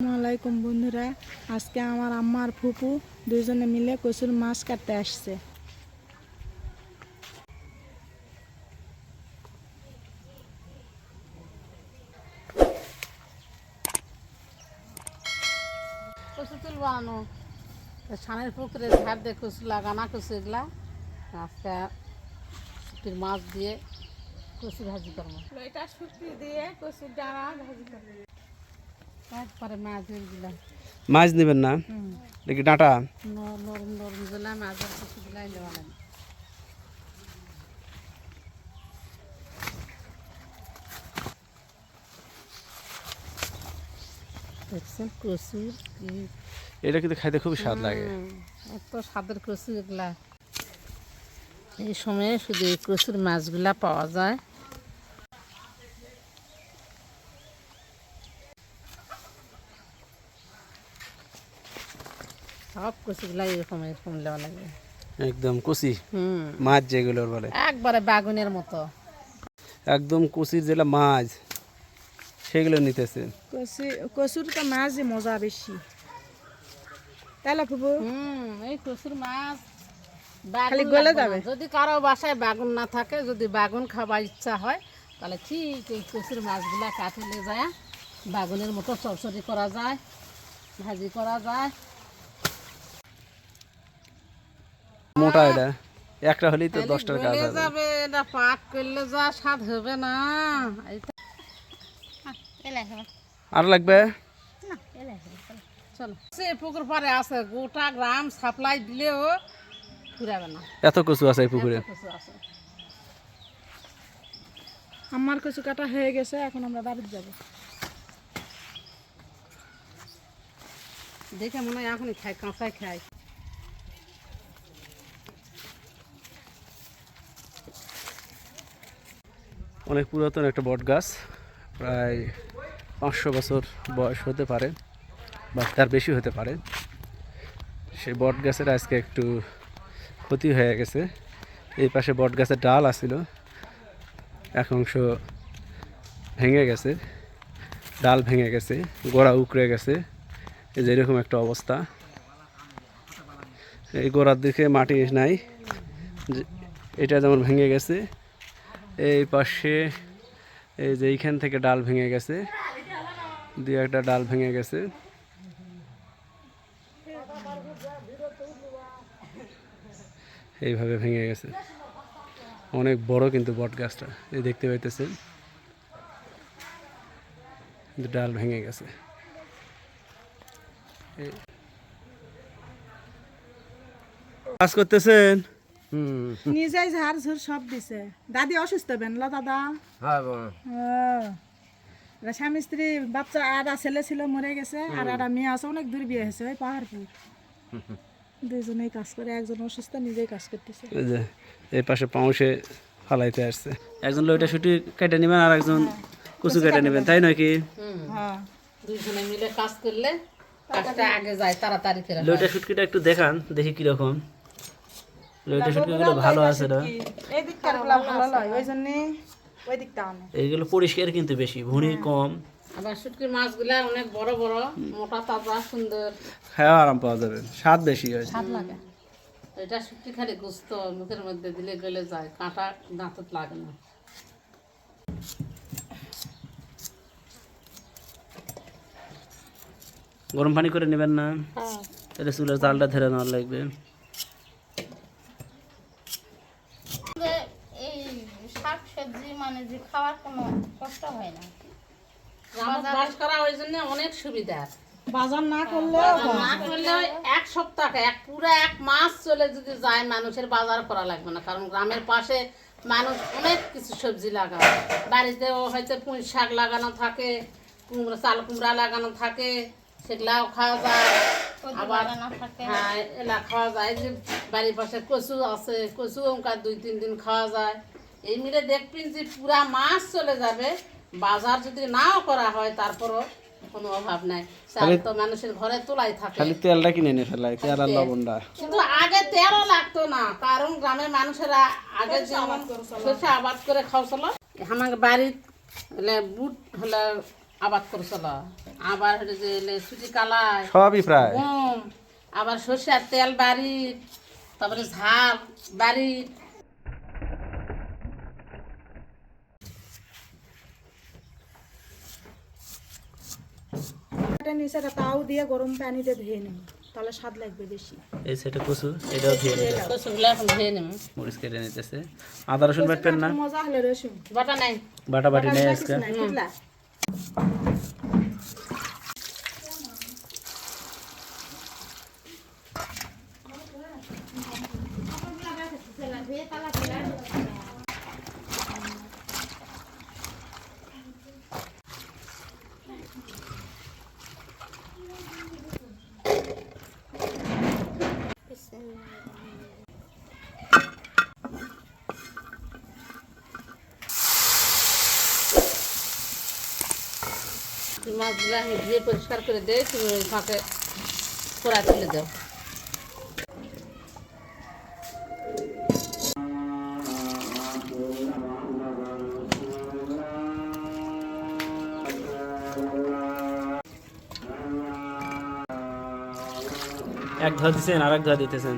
আসসালামাইকুম বন্ধুরা। আজকে আমার আম্মা আর ফুপু দুজনে মিলে কচুর মাছ কাটতে আসছে। কচু তুলবো আনো। সানের পুকুরে ধার দিয়ে কচু লাগানা কচু এগুলা। আজকে মাছ দিয়ে কচু ভাজি করব। এটা শুক্তি দিয়ে কচুর ডাঁড়া ভাজি করবে। একবারে মাছ দিলাম। মাছ নেবেন না? দেখি ডাঁটা। নরম নরম দিলাম মাছ আর কচু দিলাই দেওয়া লাগে দেখছেন কচুর এটা কিন্তু খাইতে খুব স্বাদ লাগে। এত স্বাদের কচু এগুলা। এই সময়ে শুধু এই কচুর মাছগুলা পাওয়া যায়। সব কচুগুলা এরকম এরকম লেওয়া লাগে। একদম কচি? হুম। মাছ যেগুলোর বলে। একবারে বাগুনের মতো। একদম কচির যেগুলো মাছ সেগুলো নিতেছে। কচু কচুর তো মাছই মজা বেশি। তাহলে হুম এই কচুর মাছ খালি গলে যাবে? যদি কারও বাসায় বাগুন না থাকে যদি বাগুন খাবার ইচ্ছা হয় তাহলে ঠিক এই কচুর মাছগুলা কাটলে যায় বাগুনের মতো চরচরি করা যায় ভাজি করা যায়। মোটা এটা। একটা হলেই তো দশটার কাজ হবে। যাবে এটা পাক করলে যা স্বাদ হবে না। আর লাগবে? পুকুর পাড়ে আছে গোটা গ্রাম সাপ্লাই দিলেও ফুরাবে না। এত কচু আছে এই পুকুরে। আমার কচু কাটা হয়ে গেছে এখন আমরা বাড়িতে যাব। দেখে মনে হয় এখনই খাই কাঁচাই খাই অনেক পুরাতন একটা বট গাছ, প্রায় পাঁচশো বছর বয়স হতে পারে বা তার বেশি হতে পারে। সেই বট গাছের আজকে একটু ক্ষতি হয়ে গেছে। এই পাশে বট গাছের ডাল আছিল, এক অংশ ভেঙে গেছে, ডাল ভেঙে গেছে, গোড়া উকড়ে গেছে, এই যে এরকম একটা অবস্থা। এই গোড়ার দিকে মাটি নাই এটা যেমন ভেঙে গেছে এই পাশে, এই যে এইখান থেকে ডাল ভেঙে গেছে। দু একটা ডাল ভেঙে গেছে। এইভাবে ভেঙে গেছে। অনেক বড় কিন্তু বট গাছটা, এই দেখতে পাইতেছেন। ডাল ভেঙে গেছে। কাজ করতেছেন? নিজেই ঝাড় ঝুড় সব দিছে। দাদি অসুস্থ বেনলা দাদা। ও স্বামী স্ত্রী বাচ্চা আরা ছেলে ছিল মরে গেছে আর একটা মেয়ে আছে অনেক দূর বিয়ে হয়েছে ওই পাহাড়পুর। দুজনেই কাজ করে একজন অসুস্থ নিজেই কাজ করতেছে। এই পাশে পাউসে ফালাইতে আসছে। একজন লইটা শুটি কেটে নেবেন আর একজন কুচু কেটে নেবেন তাই নয় কি হুম হ্যাঁ। দুইজনে মিলে কাজ করলে কাজটা আগে যায় তাড়াতাড়ি হয়। লইটা শুটকিটা একটু দেখান দেখি কীরকম। লইটা শুটকিগুলো ভালো আছে না? এই দিককার ভালো লয় ওই জন্য ওই দিকটা আনে। এইগুলো পরিষ্কার কিন্তু বেশি ভুঁড়ি কম। আবার শুটকির মাছগুলা অনেক বড় বড় মোটা তাজা সুন্দর। খাওয়া আরাম পাওয়া যাবে। স্বাদ বেশি হয়। স্বাদ লাগে। এটা শুটকি খালি গুস্ত মুখের মধ্যে দিলে গলে যায় কাঁটা দাঁতত লাগে না। গরম পানি করে নেবেন না? তাহলে চুলের জালটা ধরে নেওয়ার লাগবে যে এই শাক সবজি মানে যে খাওয়ার কোনো কষ্ট হয় না আমার চাষ করা ওই জন্য অনেক সুবিধা বাজার না করলেও না করলে এক সপ্তাহ এক পুরো এক মাস চলে যদি যায় মানুষের বাজার করা লাগবে না। কারণ গ্রামের পাশে মানুষ অনেক কিছু সবজি লাগায়। বাড়িতেও হয়তো পুঁই শাক লাগানো থাকে কুমড়া চাল কুমড়া লাগানো থাকে সেগুলাও খাওয়া যায়। আবার না হ্যাঁ এলা খাওয়া যায়। এই যে বাড়ির পাশে কচু আছে কচু ওঙ্কা দুই তিন দিন খাওয়া যায়। এই মিলে দেখবেন যে পুরা মাস চলে যাবে। বাজার যদি নাও করা হয় তারপরও কোনো অভাব নাই। চাল তো মানুষের ঘরে তোলাই থাকে। খালি তেলটা কিনে নিয়ে ফেলাই তেল আর লবণটা কিন্তু আগে তেলও লাগতো না কারণ গ্রামের মানুষেরা আগে যেমন সরষে আবাদ করে খাওয়াছিল আমার বাড়ির হলে বুট হলে আবাদ করছিল আবার হলো যে সুজি কালাই সবই প্রায়। আবার সর্ষের তেল বাড়ি তারপরে ঝাল বাড়ি এটা নিচে একটা তাও দিয়ে গরম পানিতে ধুয়ে নেব। তাহলে স্বাদ লাগবে বেশি। এই সেটা কচু এটাও দিয়ে নিতে কচুগুলো এখন ধুয়ে নেব। মরিচ কেটে নিতেছে। আদা রসুন বাটবেন না? মজা হলে রসুন। বাটা নাই। বাটা বাটি নেই আজকে। নাই, মাছগুলো আমি ধুয়ে পরিষ্কার করে দেয় তুমি ওই ফাঁকে ফোড়া তুলে দাও। এক ধোয়া দিচ্ছেন আর এক ধোয়া দিতেছেন।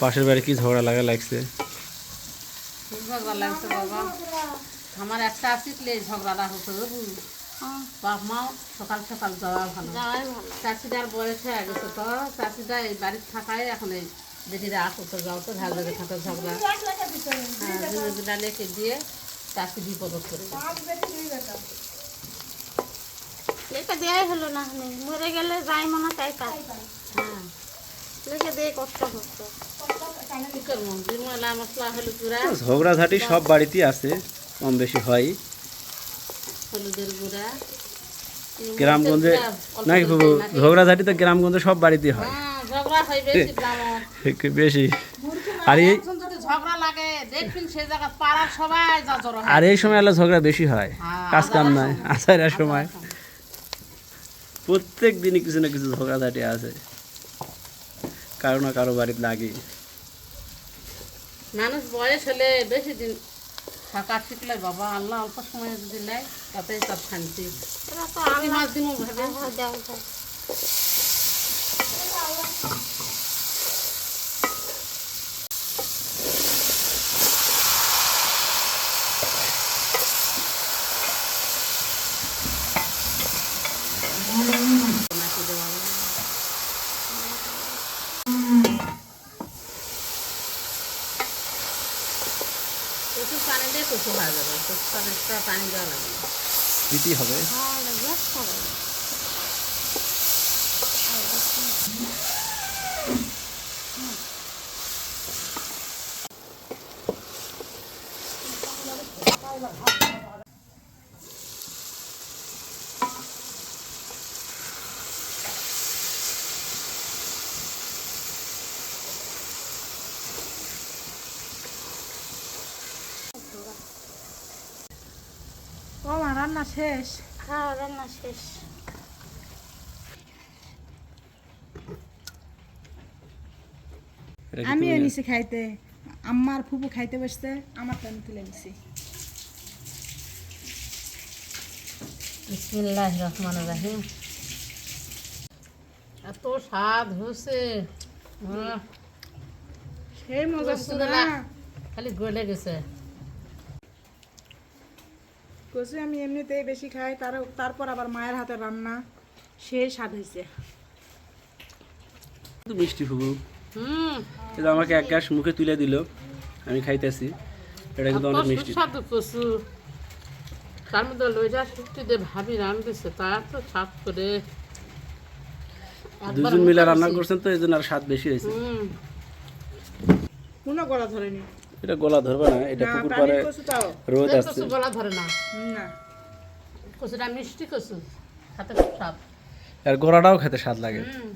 পাশের বাড়ি কি ঝগড়া লাগা লাগছে? খুব ঝগড়া লাগছে বাবা আমার একটা আসিলে এই ঝগড়াটা হতো বাপ মাও সকাল সকাল যাওয়া ভালো। ভালো চাষিদার বয়স হয়ে গেছে তো চাষিদা এই বাড়ির থাকায় এখন এই বেটিরা আসো যাও তো ঝাল ঝালে থাকো ঝগড়া। হ্যাঁ লেখে দিয়ে চাষি বিপদ করে লেখা দেওয়াই হলো না মরে গেলে যাই মনে তাই পাই হ্যাঁ। লেখা দিয়ে কষ্ট করতো গুঁড়া ঝগড়াঝাটি সব বাড়িতেই আছে কম বেশি হয়। হলুদের গুঁড়া গ্রামগঞ্জে নাকি বাবু ঝগড়াঝাটি তো গ্রামগঞ্জে সব বাড়িতেই হয়। হ্যাঁ হয় বেশি বেশি। আর এই হয়। আর এই সময় এলো ঝগড়া বেশি হয় হ্যাঁ, কাজ কাম নাই সময়। আচারের সময়। প্রত্যেক দিনই কিছু না কিছু ঝগড়াঝাটি আছে। কারও না কারও বাড়িতে লাগে। মানুষ বয়স হলে বেশি দিন থাকা শিখলে বাবা। আল্লাহ অল্প সময় যদি নেয় তাতেই সব শান্তি। আমি মাছ দিব ভেবে আল্লাহ দেওয়া যায় নাকি দেওয়া হবে। প্রচুর কচু হয়ে যাবে কচু পানি দেওয়া লাগবে। দিতেই হবে। হ্যাঁ গ্যাস রান্না শেষ? হ্যাঁ রান্না শেষ। এটা কি আমি এনেছি খাইতে। আমার ফুপু খাইতে বসছে আমার তো আমি তুলে নিছি। বিসমিল্লাহ রহমান রাহিম। এত স্বাদ হয়েছে। সেই মজা? খালি গলে গেছে। কচু আমি এমনিতেই বেশি খাই তার তারপর আবার মায়ের হাতে রান্না সেই স্বাদ হয়েছে মিষ্টি ফুবু হুম। আমাকে এক গ্যাস মুখে তুলে দিল আমি খাইতেছি। এটা কিন্তু অনেক মিষ্টি। সুস্বাদু কচু। তার মধ্যে লইটা শুক্তি দিয়ে ভাবি রান্ধিছে তা এত স্বাদ করে। দুজন মিলে রান্না করছেন তো এই জন্য আর স্বাদ বেশি হয়েছে হুম। কোনো গলা ধরেনি। এটা গলা ধরবে না এটা পুকুর পারে রোদ আসছে। গলা ধরে না? না। কচুটা মিষ্টি কচু খাতে খুব স্বাদ। আর গোড়াটাও খেতে স্বাদ লাগে। হুম।